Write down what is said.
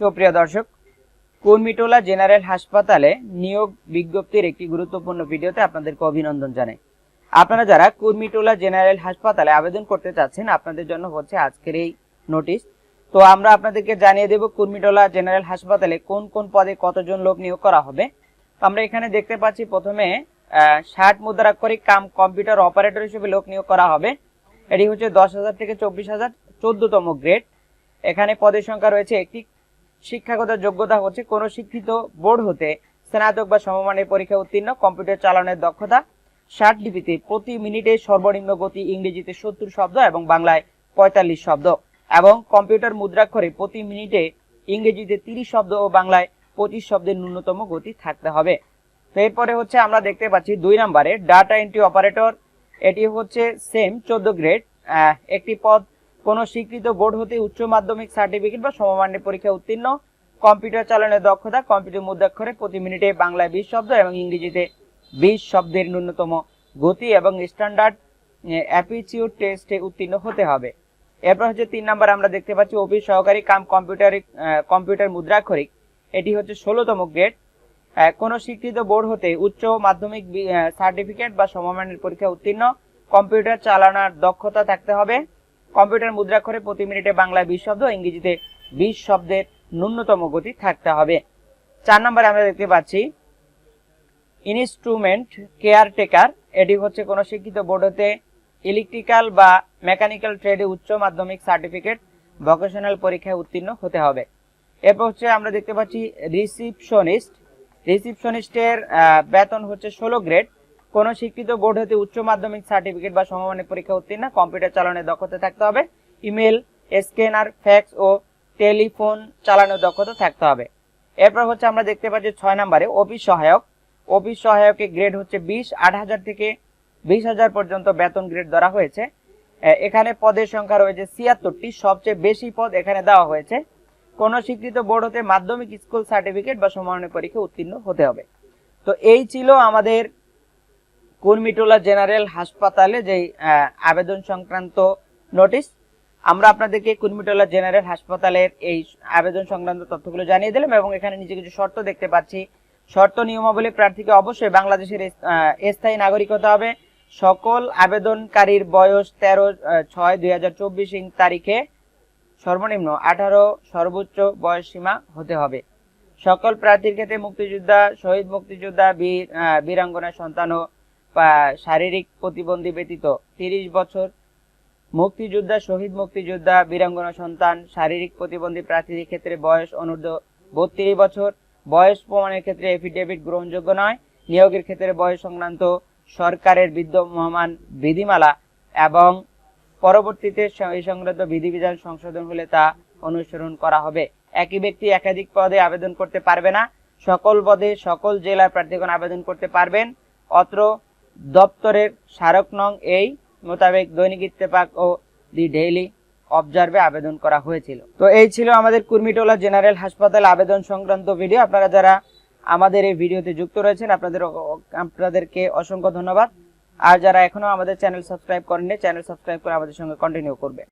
সুপ্রিয় দর্শক, কুর্মিটোলা জেনারেল হাসপাতালে নিয়োগ বিজ্ঞপ্তির একটি গুরুত্বপূর্ণ ভিডিওতে আপনাদেরকে অভিনন্দন জানাই। আপনারা যারা কুর্মিটোলা জেনারেল হাসপাতালে আবেদন করতে চাচ্ছেন, আপনাদের জন্য হচ্ছে আজকের এই নোটিশ। তো আমরা আপনাদেরকে জানিয়ে দেব কুর্মিটোলা জেনারেল হাসপাতালে কোন কোন পদে কতজন লোক নিয়োগ করা হবে। আমরা এখানে দেখতে পাচ্ছি প্রথমে ষাট মুদ্রাক্ষরিক কাম কম্পিউটার অপারেটর হিসেবে লোক নিয়োগ করা হবে। এটি হচ্ছে দশ হাজার থেকে চব্বিশ হাজার চোদ্দতম গ্রেড। এখানে পদের সংখ্যা রয়েছে একটি শিক্ষাগত যোগ্যতা হচ্ছে কোন শিক্ষিত বোর্ড হতে স্নাতক বা সমমানের পরীক্ষা উত্তীর্ণ, কম্পিউটার চালানোর দক্ষতা ষাট লিপিতে প্রতি মিনিটে সর্বনিম্ন গতি ইংরেজিতে সত্তর শব্দ এবং বাংলায় পঁয়তাল্লিশ শব্দ এবং কম্পিউটার মুদ্রাক্ষরে প্রতি মিনিটে ইংরেজিতে তিরিশ শব্দ ও বাংলায় পঁচিশ শব্দের ন্যূনতম গতি থাকতে হবে। তো এরপরে হচ্ছে আমরা দেখতে পাচ্ছি দুই নম্বরে, ডাটা এন্ট্রি অপারেটর, এটি হচ্ছে সেম চোদ্দ গ্রেড একটি পদ কোনো স্বীকৃত বোর্ড হতে উচ্চ মাধ্যমিক সার্টিফিকেট বা সমমানের পরীক্ষা উত্তীর্ণ। কম্পিউটার চালানোর দক্ষতা, কম্পিউটার মুদ্রাক্ষরে প্রতি মিনিটে বাংলায় বিশ শব্দ এবং ইংরেজিতে বিশ শব্দের ন্যূনতম গতি এবং স্ট্যান্ডার্ড অ্যাপিচিউড টেস্টে উত্তীর্ণ হতে হবে। এরপর হচ্ছে তিন নাম্বার আমরা দেখতে পাচ্ছি অফিস সহকারী কাম কম্পিউটার কম্পিউটার মুদ্রাক্ষরিক এটি হচ্ছে ষোলোতম গ্রেড। কোনো স্বীকৃত বোর্ড হতে উচ্চ মাধ্যমিক সার্টিফিকেট বা সমমানের পরীক্ষা উত্তীর্ণ। কম্পিউটার চালানোর দক্ষতা থাকতে হবে। কম্পিউটার মুদ্রাক্ষরে প্রতি মিনিটে বাংলায় বিশ শব্দ, ইংরেজিতে বিশ শব্দের ন্যূনতম গতি থাকতে হবে। চার নম্বরে আমরা দেখতে পাচ্ছি ইনস্ট্রুমেন্ট কেয়ারটেকার এটি হচ্ছে কোনো শিক্ষিত বোর্ড হতে ইলেকট্রিক্যাল বা মেকানিক্যাল ট্রেডে উচ্চ মাধ্যমিক সার্টিফিকেট ভোকেশনাল পরীক্ষায় উত্তীর্ণ হতে হবে। এরপর হচ্ছে আমরা দেখতে পাচ্ছি রিসিপশনিস্ট রিসিপশনিস্টের বেতন হচ্ছে ষোলো গ্রেড কোন স্বীকৃত বোর্ড হতে উচ্চ মাধ্যমিক সার্টিফিকেট বা সমমানের পরীক্ষা উত্তীর্ণ, কম্পিউটার চালানোর দক্ষতা থাকতে হবে, ইমেল, স্ক্যানার, ফ্যাক্স ও টেলিফোন চালানোর দক্ষতা থাকতে হবে। এরপর হচ্ছে আমরা দেখতে পাচ্ছি ছয় নম্বরে অফিস সহায়ক। অফিস সহায়কের গ্রেড হচ্ছে বিশ, আট হাজার থেকে বিশ হাজার পর্যন্ত বেতন গ্রেড ধরা হয়েছে। এখানে পদের সংখ্যা রয়েছে ছিয়াত্তরটি, সবচেয়ে বেশি পদ এখানে দেওয়া হয়েছে। কোন স্বীকৃত বোর্ড হতে মাধ্যমিক স্কুল সার্টিফিকেট বা সমমানের পরীক্ষা উত্তীর্ণ হতে হবে। তো এই ছিল আমাদের কুর্মিটোলা জেনারেল হাসপাতালে যে আবেদন সংক্রান্ত নোটিশ, আমরা আপনাদেরকে কুর্মিটোলা জেনারেল হাসপাতালের এই আবেদন সংক্রান্ত তথ্যগুলো জানিয়ে দিলাম এবং এখানে নিচে কিছু শর্ত দেখতে পাচ্ছি। শর্ত নিয়মাবলী প্রার্থীকে অবশ্যই বাংলাদেশের স্থায়ী নাগরিক হতে হবে। সকল আবেদনকারীর বয়স তেরো ছয় দুই হাজার চব্বিশ তারিখে সর্বনিম্ন আঠারো সর্বোচ্চ বয়স সীমা হতে হবে। সকল প্রার্থীর ক্ষেত্রে মুক্তিযোদ্ধা, শহীদ মুক্তিযোদ্ধা, বীর বীরাঙ্গনা সন্তান ও শারীরিক প্রতিবন্ধী ব্যতীত তিরিশ বছর মুক্তিযোদ্ধা, শহীদ মুক্তিযোদ্ধা, বীরাঙ্গনা সন্তান, শারীরিক প্রতিবন্ধী প্রার্থীদের ক্ষেত্রে বয়স অনূর্ধ্ব বত্রিশ বছর। বয়স প্রমাণের ক্ষেত্রে এফিডেভিট গ্রহণযোগ্য নয়। নিয়োগের ক্ষেত্রে বয়স সংক্রান্ত সরকারের বিদ্যমান বিধিমালা এবং পরবর্তীতে এই সংক্রান্ত বিধিবিধান সংশোধন হলে তা অনুসরণ করা হবে। একই ব্যক্তি একাধিক পদে আবেদন করতে পারবে না। সকল পদে সকল জেলার প্রার্থীগণ আবেদন করতে পারবেন। অত্র দপ্তরের স্মারক নং এই মোতাবেক দৈনিক ইত্তেফাক ও দি ডেইলি অবজার্ভে আবেদন করা হয়েছিল। তো এই ছিল আমাদের কুর্মিটোলা জেনারেল হাসপাতাল আবেদন সংক্রান্ত ভিডিও। আপনারা যারা আমাদের এই ভিডিওতে যুক্ত রয়েছেন, আপনাদের আপনাদেরকে অসংখ্য ধন্যবাদ। আর যারা এখনও আমাদের চ্যানেল সাবস্ক্রাইব করেননি, চ্যানেল সাবস্ক্রাইব করে আমাদের সঙ্গে কন্টিনিউ করবে।